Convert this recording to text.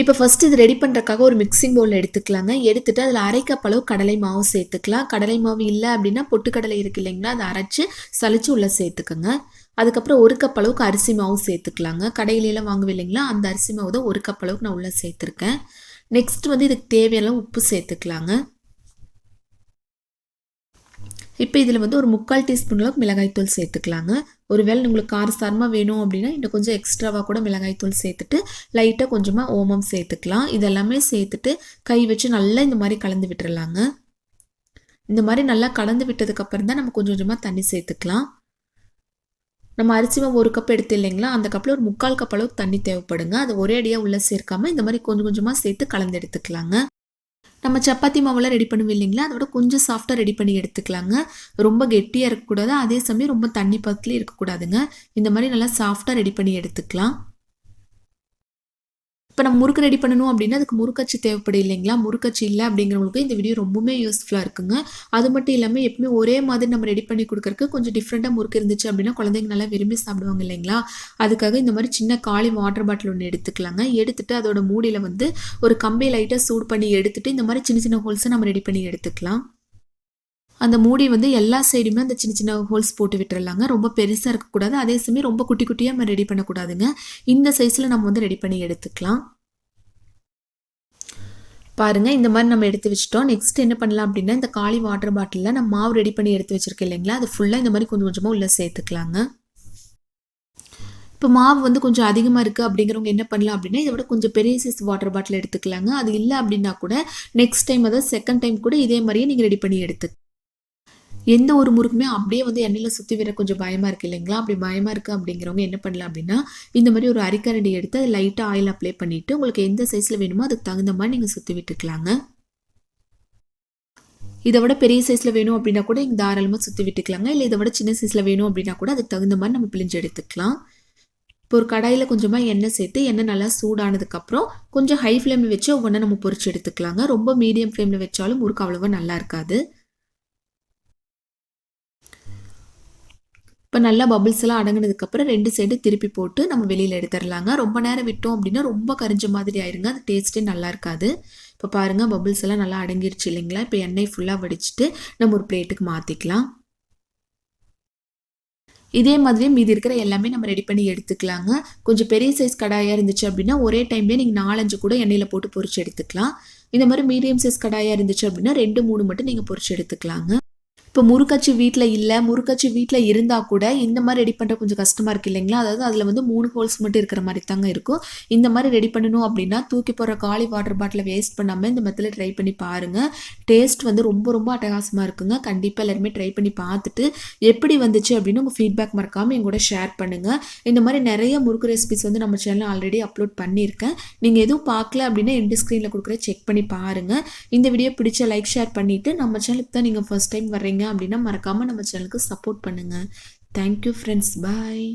இப்போ ஃபர்ஸ்ட் இது ரெடி பண்ணுறக்காக ஒரு மிக்சிங் பவுல் எடுத்துக்கலாங்க. எடுத்துட்டு அதில் அரை கப் அளவு கடலை மாவு சேர்த்துக்கலாம். கடலை மாவு இல்லை அப்படின்னா பொட்டுக்கடலை இருக்கு இல்லைங்களா? அதை அரைச்சி சளிச்சு உள்ளே சேர்த்துக்கோங்க. அதுக்கப்புறம் ஒரு கப் அளவுக்கு அரிசி மாவு சேர்த்துக்கலாங்க. கடையிலலாம் வாங்குவே இல்லைங்களா? அந்த அரிசி மாவு தான் ஒரு கப் அளவுக்கு நான் உள்ளே சேர்த்துருக்கேன். நெக்ஸ்ட் வந்து இதுக்கு தேவையான உப்பு சேர்த்துக்கலாங்க. இப்போ இதில் வந்து ஒரு முக்கால் டீஸ்பூன் அளவுக்கு மிளகாய்த்தூள் சேர்த்துக்கலாங்க. ஒருவேளை உங்களுக்கு காரசாரமாக வேணும் அப்படின்னா இன்னும் கொஞ்சம் எக்ஸ்ட்ராவாக கூட மிளகாய்த்தூள் சேர்த்துட்டு லைட்டாக கொஞ்சமாக ஓமம் சேர்த்துக்கலாம். இதெல்லாமே சேர்த்துட்டு கை வச்சு நல்லா இந்த மாதிரி கலந்து விட்டுறலாங்க. இந்த மாதிரி நல்லா கலந்து விட்டதுக்கப்புறம் தான் நம்ம கொஞ்சம் கொஞ்சமாக தண்ணி சேர்த்துக்கலாம். நம்ம அரிசி மாவு ஒரு கப் எடுத்து இல்லைங்களா? அந்த கப்பில் ஒரு முக்கால் கப் அளவுக்கு தண்ணி தேவைப்படுங்க. அதை ஒரே அடியாக உள்ளே சேர்க்காம இந்த மாதிரி கொஞ்சம் கொஞ்சமாக சேர்த்து கலந்து எடுத்துக்கலாங்க. நம்ம சப்பாத்தி மாவுலாம் ரெடி பண்ணுவோம் இல்லைங்களா? அதோட கொஞ்சம் சாஃப்டாக ரெடி பண்ணி எடுத்துக்கலாங்க. ரொம்ப கெட்டியாக இருக்கக்கூடாது. அதே சமயம் ரொம்ப தண்ணி பக்கத்துலேயும் இருக்கக்கூடாதுங்க. இந்த மாதிரி நல்லா சாஃப்டாக ரெடி பண்ணி எடுத்துக்கலாம். இப்போ நம்ம முறுக்கு ரெடி பண்ணணும் அப்படின்னா அதுக்கு முறுக்கச்சு தேவைப்படும் இல்லைங்களா? முறுக்கச்சு இல்லை அப்படிங்கிறவங்களுக்கு இந்த வீடியோ ரொம்பவுமே யூஸ்ஃபுல்லாக இருக்குங்க. அது மட்டும் இல்லாமல் எப்பவுமே ஒரே மாதிரி நம்ம ரெடி பண்ணி கொடுக்கறக்கு கொஞ்சம் டிஃப்ரெண்ட்டாக முறுக்கு இருந்துச்சு அப்படின்னா குழந்தைங்க நல்லா விரும்பி சாப்பிடுவாங்க இல்லைங்களா? அதுக்காக இந்த மாதிரி சின்ன காலி வாட்டர் பாட்டில் ஒன்று எடுத்துக்கலாங்க. எடுத்துட்டு அதோட மூடியில் வந்து ஒரு கம்பி லைட்டாக சூடு பண்ணி எடுத்துட்டு இந்த மாதிரி சின்ன சின்ன ஹோல்ஸை நம்ம ரெடி பண்ணி எடுத்துக்கலாம். அந்த மூடி வந்து எல்லா சைடுமே அந்த சின்ன சின்ன ஹோல்ஸ் போட்டு விட்டுறலாங்க. ரொம்ப பெருசாக இருக்கக்கூடாது. அதே சமயம் ரொம்ப குட்டி குட்டியாக நம்ம ரெடி பண்ணக்கூடாதுங்க. இந்த சைஸில் நம்ம வந்து ரெடி பண்ணி எடுத்துக்கலாம். பாருங்கள் இந்த மாதிரி நம்ம எடுத்து வச்சிட்டோம். நெக்ஸ்ட் என்ன பண்ணலாம் அப்படின்னா இந்த காலி வாட்டர் பாட்டிலில் நம்ம மாவு ரெடி பண்ணி எடுத்து வச்சுருக்கேன் இல்லைங்களா? அது ஃபுல்லாக இந்த மாதிரி கொஞ்சம் கொஞ்சமாக உள்ளே சேர்த்துக்கலாங்க. இப்போ மாவு வந்து கொஞ்சம் அதிகமாக இருக்குது அப்படிங்கிறவங்க என்ன பண்ணலாம் அப்படின்னா இதை விட கொஞ்சம் பெரிய சைஸ் வாட்டர் பாட்டில் எடுத்துக்கலாங்க. அது இல்லை அப்படின்னா கூட நெக்ஸ்ட் டைம் அதாவது செகண்ட் டைம் கூட இதே மாதிரியே நீங்கள் ரெடி பண்ணி எடுத்து எந்த ஒரு முறுக்குமே அப்படியே வந்து எண்ணெயில் சுற்றி விட கொஞ்சம் பயமாக இருக்குது இல்லைங்களா? அப்படி பயமாக இருக்குது அப்படிங்கிறவங்க என்ன பண்ணலாம் அப்படின்னா இந்த மாதிரி ஒரு அரிக்கரண்டி எடுத்து அது லைட்டாக ஆயில் அப்ளை பண்ணிவிட்டு உங்களுக்கு எந்த சைஸில் வேணுமோ அதுக்கு தகுந்த மாதிரி நீங்கள் சுற்றி விட்டுக்கலாங்க. இதை விட பெரிய சைஸில் வேணும் அப்படின்னா கூட இங்கே தாராளமாக சுற்றி விட்டுக்கலாங்க. இல்லை இதை விட சின்ன சைஸில் வேணும் அப்படின்னா கூட அதுக்கு தகுந்த மாதிரி நம்ம பிழிஞ்சு எடுத்துக்கலாம். இப்போ ஒரு கடாயில் கொஞ்சமாக எண்ணெய் சேர்த்து எண்ணெய் நல்லா சூடானதுக்கப்புறம் கொஞ்சம் ஹை ஃப்ளேமில் வச்சு ஒவ்வொன்றா நம்ம பொறிச்சு எடுத்துக்கலாங்க. ரொம்ப மீடியம் ஃப்ளேமில் வச்சாலும் முறுக்கு அவ்வளோவா நல்லா இருக்காது. இப்போ நல்லா பபிள்ஸ் எல்லாம் அடங்கினதுக்கப்புறம் ரெண்டு சைடு திருப்பி போட்டு நம்ம வெளியில் எடுத்துடலாங்க. ரொம்ப நேரம் விட்டோம் அப்படின்னா ரொம்ப கரிஞ்ச மாதிரி ஆயிருங்க. அது டேஸ்ட்டே நல்லா இருக்காது. இப்போ பாருங்கள் பபிள்ஸ் எல்லாம் நல்லா அடங்கிருச்சு இல்லைங்களா? இப்போ எண்ணெய் ஃபுல்லாக வடிச்சிட்டு நம்ம ஒரு பிளேட்டுக்கு மாற்றிக்கலாம் இதே மாதிரி மீதி இருக்கிற எல்லாமே நம்ம ரெடி பண்ணி எடுத்துக்கலாங்க. கொஞ்சம் பெரிய சைஸ் கடாயாக இருந்துச்சு அப்படின்னா ஒரே டைம்லேயே நீங்கள் நாலஞ்சு கூட எண்ணெயில் போட்டு பொறிச்சு எடுத்துக்கலாம். இந்த மாதிரி மீடியம் சைஸ் கடாயாக இருந்துச்சு அப்படின்னா ரெண்டு மூணு மட்டும் நீங்கள் பொறிச்சு எடுத்துக்கலாங்க. இப்போ முறுக்கச்சி வீட்டில் இல்லை முறுக்கச்சி வீட்டில் இருந்தால் கூட இந்த மாதிரி ரெடி பண்ணுற கொஞ்சம் கஷ்டமாக இருக்குது இல்லைங்களா? அதாவது அதில் வந்து மூணு ஹோல்ஸ் மட்டும் இருக்கிற மாதிரி தாங்க இருக்கும். இந்த மாதிரி ரெடி பண்ணணும் அப்படின்னா தூக்கி போடுற காலி வாட்டர் பாட்டிலை வேஸ்ட் பண்ணாமல் இந்த மெத்தில் ட்ரை பண்ணி பாருங்கள் டேஸ்ட் வந்து ரொம்ப ரொம்ப அட்டகாசமாக இருக்குங்க. கண்டிப்பாக எல்லாருமே ட்ரை பண்ணி பார்த்துட்டு எப்படி வந்துச்சு அப்படின்னு உங்கள் ஃபீட்பேக் மறக்காமல் எங்கூட ஷேர் பண்ணுங்கள் இந்த மாதிரி நிறைய முறுக்கு ரெசிபிஸ் வந்து நம்ம சேனலில் ஆல்ரெடி அப்லோட் பண்ணியிருக்கேன். நீங்கள் எதுவும் பார்க்கல அப்படின்னா எண்டு ஸ்க்ரீனில் கொடுக்குற செக் பண்ணி பாருங்கள் இந்த வீடியோ பிடிச்ச லைக் ஷேர் பண்ணிவிட்டு நம்ம சேனலுக்கு தான் நீங்கள் ஃபஸ்ட் டைம் வர்றீங்க. அப்படின்னா மறக்காமல் நம்ம சேனலுக்கு சப்போர்ட் பண்ணுங்கள் தேங்க்யூ ஃப்ரெண்ட்ஸ் பாய்